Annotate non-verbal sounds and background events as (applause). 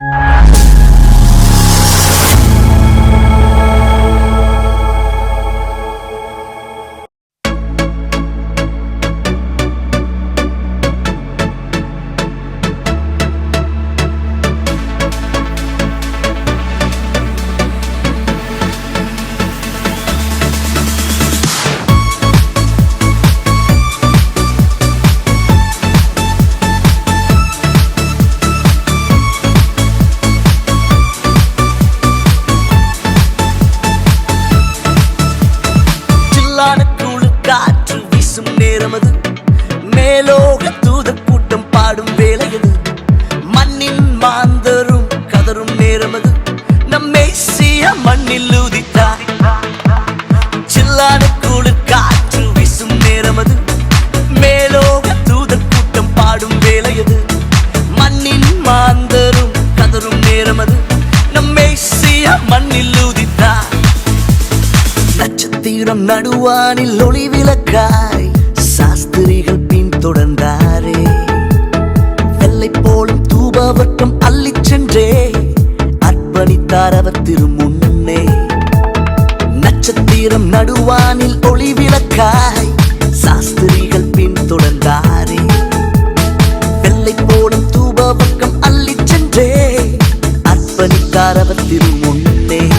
சில்லான (laughs) நேரமது. மேலோக தூத கூட்டம் பாடும் வேலையது மண்ணின் மாந்தரும் கதரும் நேரமது. நம்மை சீய மண்ணில் உதித்தார். சில்லான கூழு காற்று வீசும் நேரமது. மேலோக தூத கூட்டம் பாடும் வேலையது மண்ணின் மாந்தரும் கதரும் நேரமது. நம்மை சீய மண்ணில் உதித்தார். நட்சத்திரம் நடுவானில் ஒளி விளக்காய் எல்லாவற்றும் அள்ளி சென்றே. அர்ப்பணித்தார் அவர் திருமுன்னே. நட்சத்திரம் நடுவானில் ஒளி விளக்காய் சாஸ்திரிகள் பின்தொடர்ந்தாரே. வெள்ளை போடும் தூப பக்கம் அள்ளி சென்றே. அர்ப்பணித்தார் அவர் திருமுன்னே.